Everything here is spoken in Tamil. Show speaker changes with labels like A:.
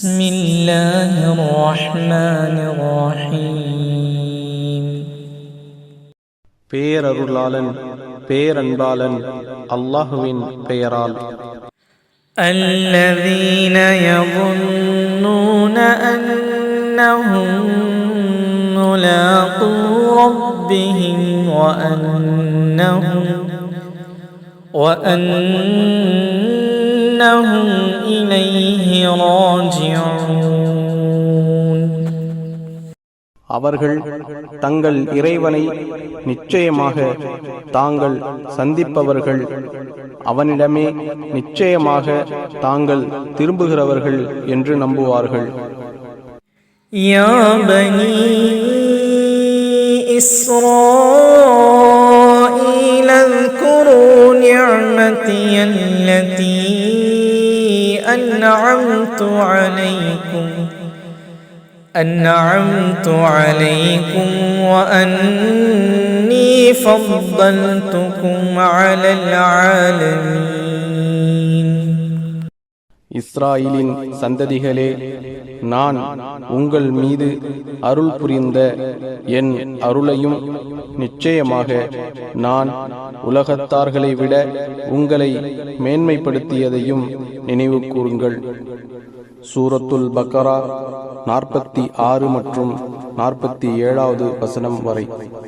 A: بسم الله الرحمن الرحيم
B: பேரருளாளன் பேரன்பாளன் அல்லாஹுவின் பெயரால்
A: الذين يظنون أنهم ملاقو ربهم وأنهم وأنهم إليه راجعون
B: அவர்கள் தங்கள் இறைவனை நிச்சயமாக தாங்கள் சந்திப்பவர்கள் அவனிடமே நிச்சயமாக தாங்கள் திரும்புகிறவர்கள் என்று நம்புவார்கள்
A: يا بني إسرائيل اذكروا نعمتي التي أنعمت عليكم. أنعمت عليكم وأني فضلتكم على العالمين.
B: இஸ்ராயிலின் சந்ததிகளே நான் உங்கள் மீது அருள் புரிந்த என் அருளையும் நிச்சயமாக நான் உலகத்தார்களை விட உங்களை மேன்மைப்படுத்தியதையும் நினைவு கூறுங்கள். சூரத்துல் பக்கரா நாற்பத்தி ஆறு மற்றும் நாற்பத்தி ஏழாவது வசனம் வரை.